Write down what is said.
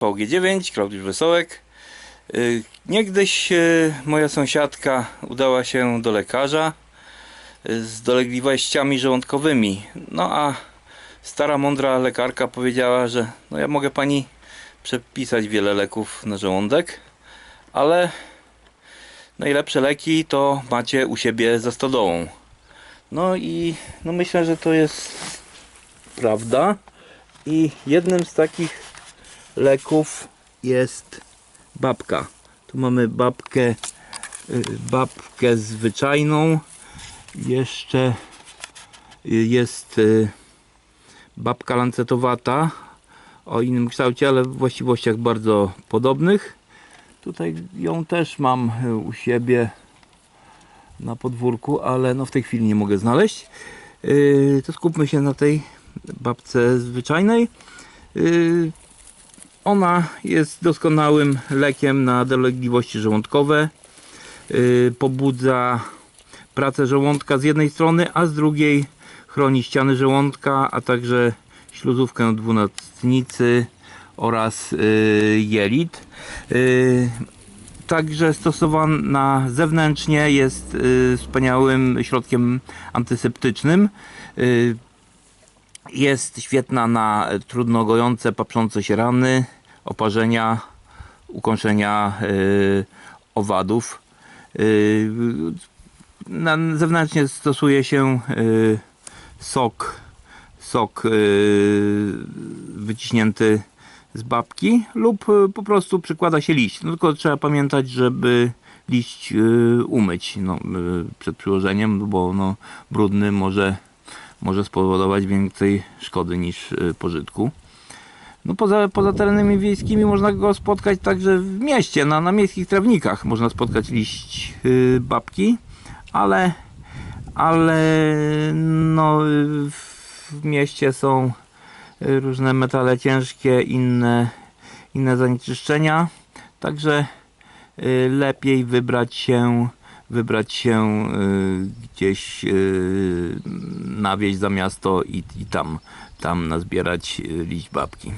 VG9, Klaudiusz Wesołek. Y, Niegdyś y, moja sąsiadka udała się do lekarza y, z dolegliwościami żołądkowymi. No a stara, mądra lekarka powiedziała, że no ja mogę pani przepisać wiele leków na żołądek, ale najlepsze leki to macie u siebie za stodołą. No i no myślę, że to jest prawda. I jednym z takich leków jest babka. Tu mamy babkę, y, babkę zwyczajną. Jeszcze y, jest y, babka lancetowata o innym kształcie, ale w właściwościach bardzo podobnych. Tutaj ją też mam u siebie na podwórku, ale no w tej chwili nie mogę znaleźć. To skupmy się na tej babce zwyczajnej. Ona jest doskonałym lekiem na dolegliwości żołądkowe. Yy, pobudza pracę żołądka z jednej strony, a z drugiej chroni ściany żołądka, a także śluzówkę dwunastnicy oraz yy, jelit. Yy, także stosowana zewnętrznie jest y, wspaniałym środkiem antyseptycznym. Y, jest świetna na trudno gojące, paprzące się rany, oparzenia, ukąszenia y, owadów. Y, zewnętrznie stosuje się y, sok, sok wyciśnięty z babki lub po prostu przykłada się liść. No, tylko trzeba pamiętać, żeby liść umyć no, przed przyłożeniem, bo no, brudny może, może spowodować więcej szkody niż pożytku. No poza, poza terenami wiejskimi można go spotkać także w mieście, na, na miejskich trawnikach można spotkać liść y, babki, ale, ale no, y, w mieście są różne metale ciężkie, inne, inne zanieczyszczenia, także y, lepiej wybrać się wybrać się y, gdzieś y, na wieś za miasto i, i tam, tam nazbierać y, liść babki.